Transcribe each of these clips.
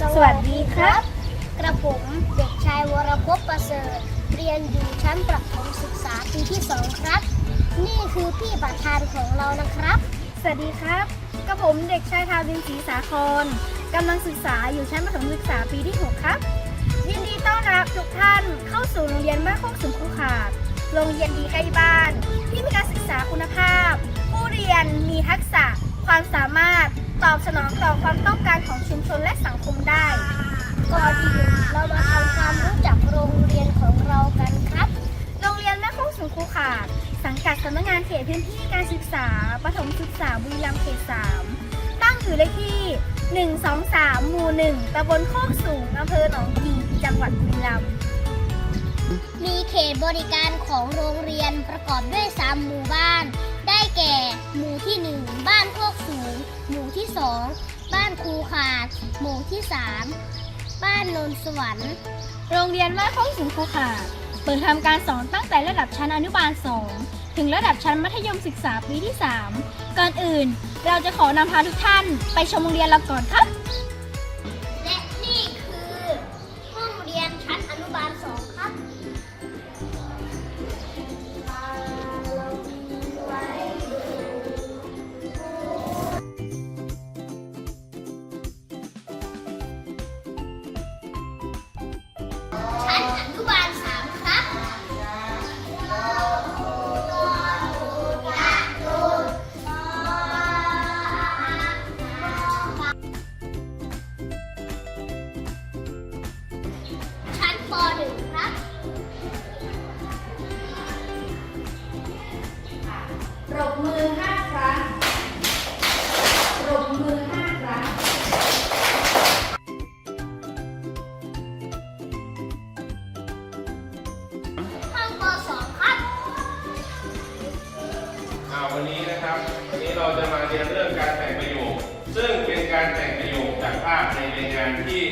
สวัสดีครับ กระผมเด็กชายวรพประเสริฐ เรียนอยู่ชั้นประถมศึกษาปีที่สองครับ นี่คือพี่ประธานของเรานะครับ สวัสดีครับ กระผมเด็กชายทาวินศรีสาครกำลังศึกษาอยู่ชั้นประถมศึกษาปีที่ 6 ครับ ยินดีต้อนรับทุกท่านเข้าสู่โรงเรียนบ้านโคกสูงคูขาด โรงเรียนดีใกล้บ้าน ที่มีการศึกษาคุณภาพ ผู้เรียนมีทักษะความสามารถ ตอบสนองต่อความต้องการของชุมชนและสังคมได้ ก่อนอื่นเรามาทำความรู้จักโรงเรียนของเรากันครับ โรงเรียนแม่โคกสูงคูขาด สังกัดสำนักงานเขตพื้นที่การศึกษาประถมศึกษาบุรีรัมย์เขต3ตั้งอยู่เลขที่ 123 หมู่ 1ตำบลโคกสูงอำเภอหนองกีจังหวัดบุรีรัมย์มีเขตบริการของโรงเรียนประกอบด้วย 3 หมู่บ้าน ได้แก่ หมู่ที่ 1 บ้านพวกสูง หมู่ที่สองบ้านครูขาด หมู่ที่สามบ้านนนสวรรค์ โรงเรียนบ้านข้องสูงคูขาดเปิดทำการสอนตั้งแต่ระดับชั้นอนุบาลสองถึงระดับชั้นมัธยมศึกษาปีที่ 3 ก่อนอื่น เราจะขอนำพาทุกท่านไปชมโรงเรียนเราก่อนครับ ในรายงานที่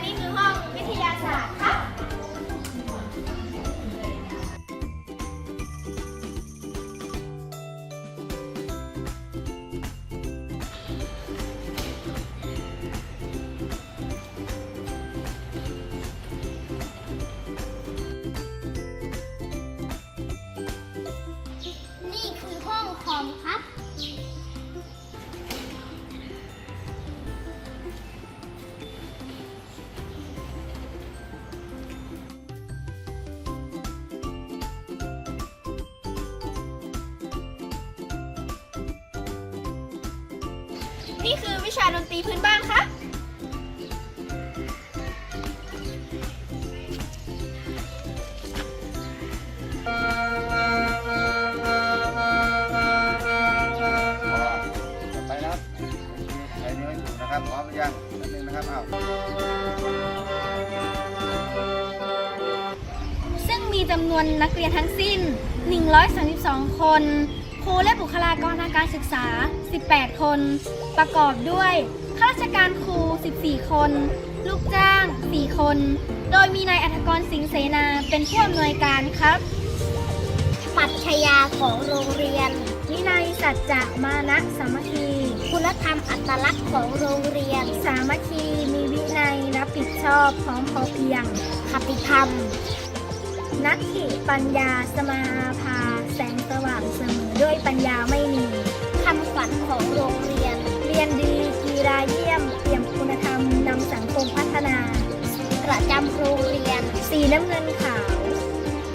และนี่คือห้องวิทาดนตรีพื้นบ้านครับไปนะครับใช้นิ้วอยู่นะครับพร้อมหรือยังนิดนึงนะครับอ้าวซึ่งมีจำนวนนักเรียนทั้งสิ้น 132 คน ครูและบุคลากรทางการศึกษา 18 คน ประกอบด้วยข้าราชการครู 14 คน ลูกจ้าง 4 คน โดยมีนายอัธกรสิงห์เสนาเป็นผู้อำนวยการครับปรัชญาของโรงเรียน วินัยสัจจะมานะสามัคคี คุณธรรมอัตลักษณ์ของโรงเรียน สามัคคีมีวินัยรับผิดชอบพร้อมพอเพียงคติธรรมนัตถิปัญญาสมาภาแสงสว่างเสมอด้วยปัญญาไม่มีคำขวัญของโรงเรียน เรียนดีกีฬาเยี่ยมเปี่ยมคุณธรรมนำสังคมพัฒนา ประจำโรงเรียน สีน้ำเงินขาว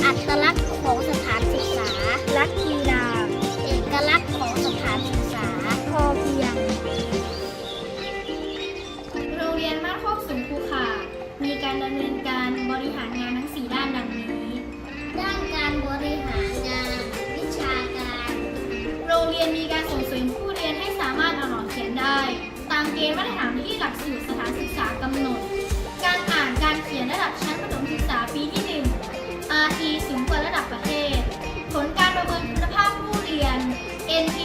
อัตลักษณ์ของสถานศึกษา รักกีฬา เอกลักษณ์ของสถานศึกษา พอเพียง โรงเรียนบ้านโคกสูงภูขามีการดำเนินการบริหารงานทั้ง4ด้าน นมีการส่งเสริมผู้เรียนให้สามารถอ่านออกเขียนได้ ตามเกณฑ์มาตรฐานที่หลักสูตรสถานศึกษากำหนด การอ่านการเขียนระดับชั้นประถมศึกษาปีที่ 1 RT สูงกว่าระดับประเทศ ผลการประเมินคุณภาพผู้เรียน NP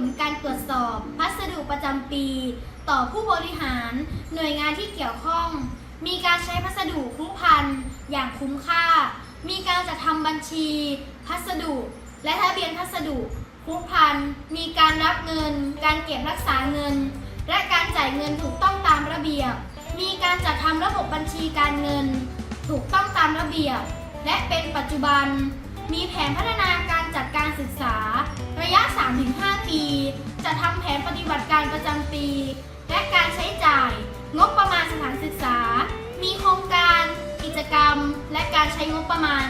นผลการตรวจสอบ พัสดุประจำปี ต่อผู้บริหาร หน่วยงานที่เกี่ยวข้อง มีการใช้พัสดุคู่พันอย่างคุ้มค่า มีการจัดทำบัญชี พัสดุ และทะเบียนพัสดุคู่พันมีการรับเงิน การเก็บรักษาเงิน และการจ่ายเงินถูกต้องตามระเบียบ มีการจัดทำระบบบัญชีการเงิน ถูกต้องตามระเบียบ และเป็นปัจจุบัน มีแผนพัฒนาการจัดการศึกษา จะทำแผนปฏิบัติการประจำปี และการใช้จ่าย งบประมาณสถานศึกษา มีโครงการ กิจกรรม และการใช้งบประมาณ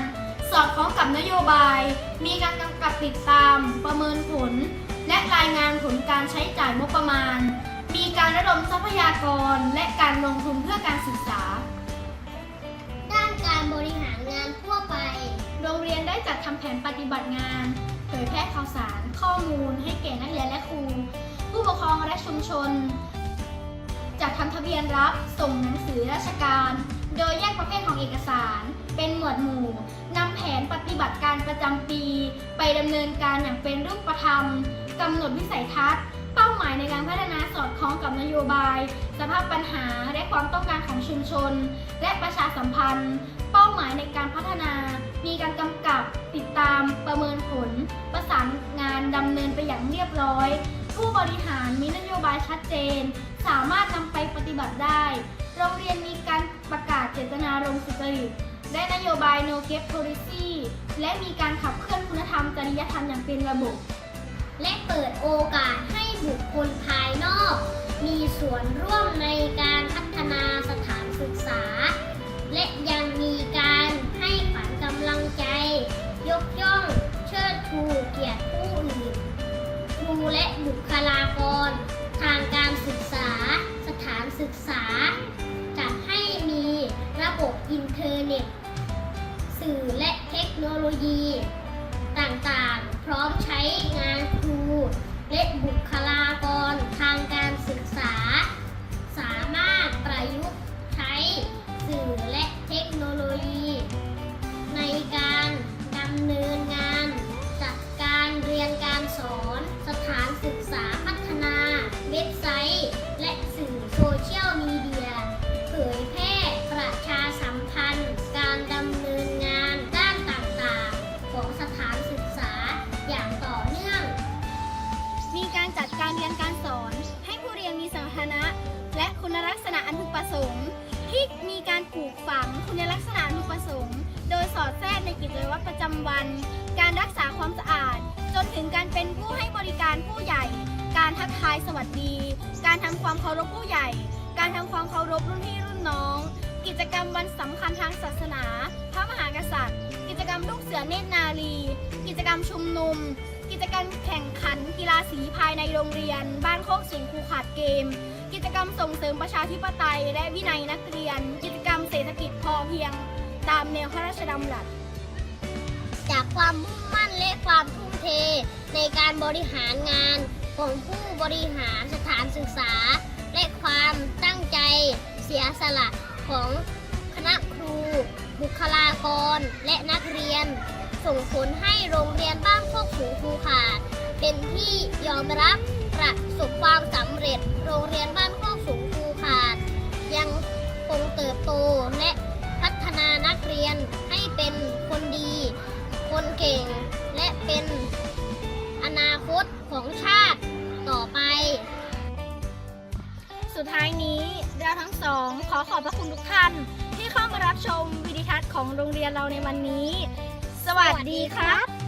สอดคล้องกับนโยบาย มีการกำกับติดตาม ประเมินผล และรายงานผลการใช้จ่ายงบประมาณ มีการระดมทรัพยากรและการลงทุนเพื่อการศึกษา ด้านการบริหารงานทั่วไป โรงเรียนได้จัดทำแผนปฏิบัติงาน เผยแพร่ข่าวสาร ข้อมูล ให้แก่นักเรียนและครู ผู้ปกครองและชุมชน จัดทำทะเบียนรับส่งหนังสือราชการ โดยแยกประเภทของเอกสาร เป็นหมวดหมู่นำแผนปฏิบัติการประจำปี ไปดำเนินการอย่างเป็นรูปธรรมกำหนดวิสัยทัศน์ หมายในการพัฒนาสอดคล้องกับนโยบาย สภาพปัญหาและความต้องการของชุมชน และประชาสัมพันธ์ เป้าหมายในการพัฒนา มีการกำกับติดตามประเมินผล ประสานงานดำเนินไปอย่างเรียบร้อย ผู้บริหารมีนโยบายชัดเจน สามารถนำไปปฏิบัติได้ โรงเรียนมีการประกาศเจตนารมณ์สุจริตและนโยบาย no gap policy และมีการขับเคลื่อนคุณธรรมจริยธรรมอย่างเป็นระบบ และเปิดโอกาสให้ บุคคลภายนอก มีส่วนร่วมในการพัฒนาสถานศึกษา และยังมีการให้ขวัญกำลังใจ ยกย่องเชิดชูเกียรติผู้อื่นครูและบุคลากร ทางการศึกษา สถานศึกษาจัดให้มีระบบอินเทอร์เน็ต สื่อและเทคโนโลยี ต่างๆ พร้อมใช้ เชียลมีเดีย เผยแพร่ประชาสัมพันธ์ การดำเนินงานด้านต่างๆ ของสถานศึกษาอย่างต่อเนื่อง มีการจัดการเรียนการสอน ให้ผู้เรียนมีสมรรถนะ และคุณลักษณะอันพึงประสงค์ที่มีการปลูกฝังคุณลักษณะอันพึงประสงค์ โดยสอดแทรกในกิจวัตรประจำวัน การรักษาความสะอาด จนถึงการเป็นผู้ให้บริการผู้ใหญ่ การทักทายสวัสดี การทำความเคารพผู้ใหญ่ การทำความเคารพรุ่นพี่รุ่นน้อง กิจกรรมวันสำคัญทางศาสนา พระมหากษัตริย์ กิจกรรมลูกเสือเนตรนารี กิจกรรมชุมนุม กิจกรรมแข่งขัน กีฬาสีภายในโรงเรียน บ้านโคกสูงคูขาดเกม กิจกรรมส่งเสริมประชาธิปไตย และวินัยนักเรียน กิจกรรมเศรษฐกิจพอเพียง ตามแนวพระราชดำรัสจากความมุ่งมั่นและความทุ่มเทในการบริหารงาน ของผู้บริหารสถานศึกษา และความตั้งใจเสียสละของคณะครู บุคลากร และนักเรียน ส่งผลให้โรงเรียนบ้านโคกสูงภูขาดเป็นที่ยอมรับประสบความสำเร็จโรงเรียนบ้านโคกสูง เราทั้งสอง ขอขอบพระคุณทุกท่าน ที่เข้ามารับชมวิดีทัศน์ของโรงเรียนเราในวันนี้ สวัสดีครับ